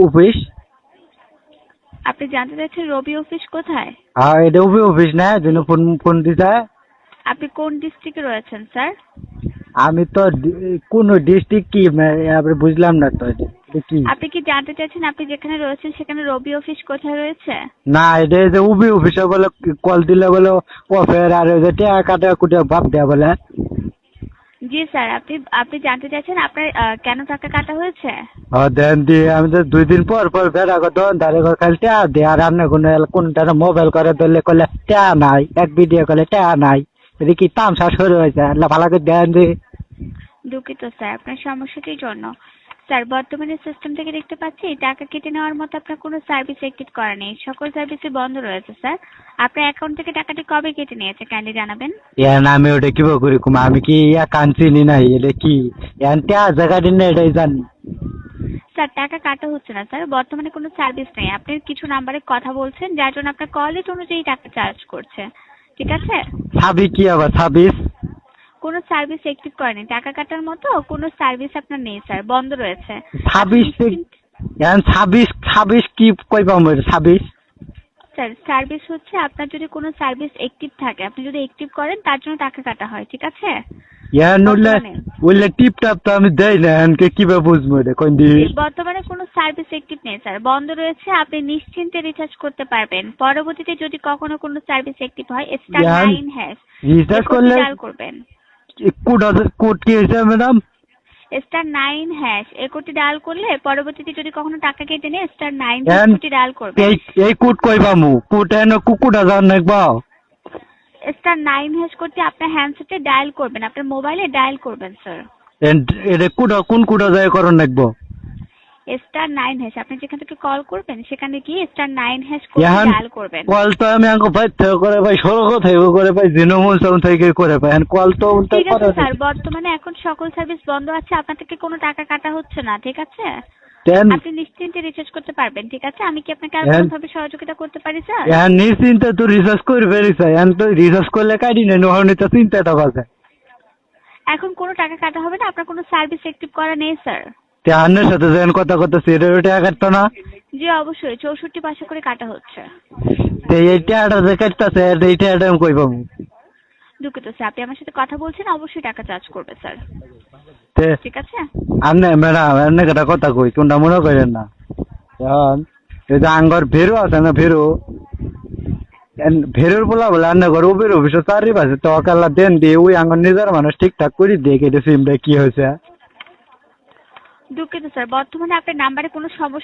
Office আপনি জানতে চাচ্ছেন রবি অফিস কোথায়? হ্যাঁ এটা অফি অফিস না জন্য ফোন ফোন দিছে। আপনি কোন ডিস্ট্রিক্টে রয়েছেন স্যার? আমি তো কোন ডিস্ট্রিক্ট কি এবারে বুঝলাম না তো কি? আপনি কি জানতে চাচ্ছেন আপনি যেখানে রয়েছেন সেখানে রবি অফিস কোথায় রয়েছে? না এটা যে উবি অফিসে বলে কল দিলে বলে অফের আর ওই যে টাকা কাটা কুটে ভাব দেয়া বলে। জি স্যার। আপনি আপনি জানতে চাচ্ছেন আপনার কেন টাকা কাটা হয়েছে? দেন দিয়ে আমি তো দুই দিন পর পর ফেরা কত দাঁড়ে করে খালি টাকা দিয়ে আর আপনি কোনো কোনটা মোবাইল করে ধরলে করলে টা নাই এক ভিডিও করলে টা নাই। এদিকে কি তামসা শুরু হয়েছে? যায় ভালো করে দেন দিয়ে দুঃখিত স্যার। আপনার সমস্যাটির জন্য। স্যার বর্তমানে সিস্টেম থেকে দেখতে পাচ্ছি টাকা কেটে নেওয়ার মতো আপনার কোনো সার্ভিস অ্যাক্টিভ করা নেই। সকল সার্ভিসই বন্ধ রয়েছে স্যার। আপনার অ্যাকাউন্ট থেকে টাকাটি কবে কেটে নিয়েছে কাইন্ডলি জানাবেন? ইয়ান আমি ওটা কি করি কুমা? আমি কি ইয়া কানছিনি নাই? এটা কি? ইয়ান টাকা জায়গা দিন না এটাই জানি। স্যার টাকা কাটা হচ্ছে না স্যার। বর্তমানে কোনো সার্ভিস নেই। আপনি কিছু নাম্বারে কথা বলছেন যার জন্য আপনার কল রেট অনুযায়ী টাকা চার্জ করছে। ঠিক আছে? ছাবি কি আবার? ছাব্বিশ কোনো সার্ভিস অ্যাক্টিভ করেনি। টাকা কাটার মতো কোনো সার্ভিস আপনার নেই স্যার। বন্ধ রয়েছে। ইয়ান ছাব্বিশ ছাব্বিশ কি কই পাবো ছাব্বিশ? স্যার সার্ভিস হচ্ছে আপনার যদি কোনো সার্ভিস অ্যাক্টিভ থাকে আপনি যদি অ্যাক্টিভ করেন তার জন্য টাকা কাটা হয় ঠিক আছে? আমি দেই না বুঝব কোন বর্তমানে কোনো সার্ভিস অ্যাক্টিভ নেই স্যার। বন্ধ রয়েছে আপনি নিশ্চিন্তে রিচার্জ করতে পারবেন। পরবর্তীতে যদি কখনো কোনো সার্ভিস অ্যাক্টিভ হয় স্টার ইয়ান, নাইন হ্যাশ রিচার্জ করলে করবেন। কোড আছে কোড কি হয়েছে ম্যাডাম। স্টার নাইন হ্যাশ এ কোডটি ডায়াল করলে পরবর্তীতে যদি কখনো টাকা কেটে নেয় স্টার নাইন কোডটি ডায়াল করবেন এই এই কোড কই পামু? কোড এন কুকুটা জান নাকবা স্টার নাইন হ্যাশ কোডটি আপনার হ্যান্ডসেটে ডায়াল করবেন আপনার মোবাইলে ডায়াল করবেন স্যার এটা কোন কুটা যায় করন স্টার নাইন হ্যাশ আপনি যেখান থেকে কল করবেন সেখানে গিয়ে স্টার নাইন হ্যাশ ইয়ান ডায়াল করবেন। কল তো আমি আঙ্কো ভাই থেকে করে ভাই সড়ক থেকে করে ভাই জিনোমন সাউন্ড থেকে করে ভাই এখন কল তো আছে করে স্যার বর্তমানে এখন সকল সার্ভিস বন্ধ আছে আপনার থেকে কোনো টাকা কাটা হচ্ছে না ঠিক আছে? আপনি নিশ্চিন্তে রিচার্জ করতে পারবেন ঠিক আছে? আমি কি আপনাকে আর হ্যাঁ। কোনোভাবে সহযোগিতা করতে পারি স্যার এখন নিশ্চিন্তে তো রিসার্চ করে স্যার তো রিসার্চ করলে কাটি নেই নহনি তো চিন্তাটা বাজে এখন কোনো টাকা কাটা হবে না আপনার কোনো সার্ভিস অ্যাক্টিভ করা নেই স্যার তে আন্নের সাথে কথা কথা সেটা ওটা কাটতো না? জি অবশ্যই চৌষট্টি পাশে করে কাটা হচ্ছে। তে এই টাকাটা যে কাটতেছে এই টাকাটা আমি কই পাবো? দুঃখিত স্যার আপনি আমার সাথে কথা বলছেন অবশ্যই টাকা চার্জ করবে স্যার। ঠিক আছে? ম্যাডাম এনে একটা কথা কই কোনটা মনে করেন না? এখন এই যে আঙ্গর ভেরু আছে না ভেরু? ভেরুর বলা বলে আন্নে ঘর উবের অফিসে চারি পাশে তো অকাল্লা দেন দিয়ে ওই আঙ্গর নিজের মানুষ ঠিকঠাক করে দিয়ে কেটে সিমটা কি হয়েছে। দুঃখিত স্যার বর্তমানে আপনার নাম্বারে কোনো সমস্যা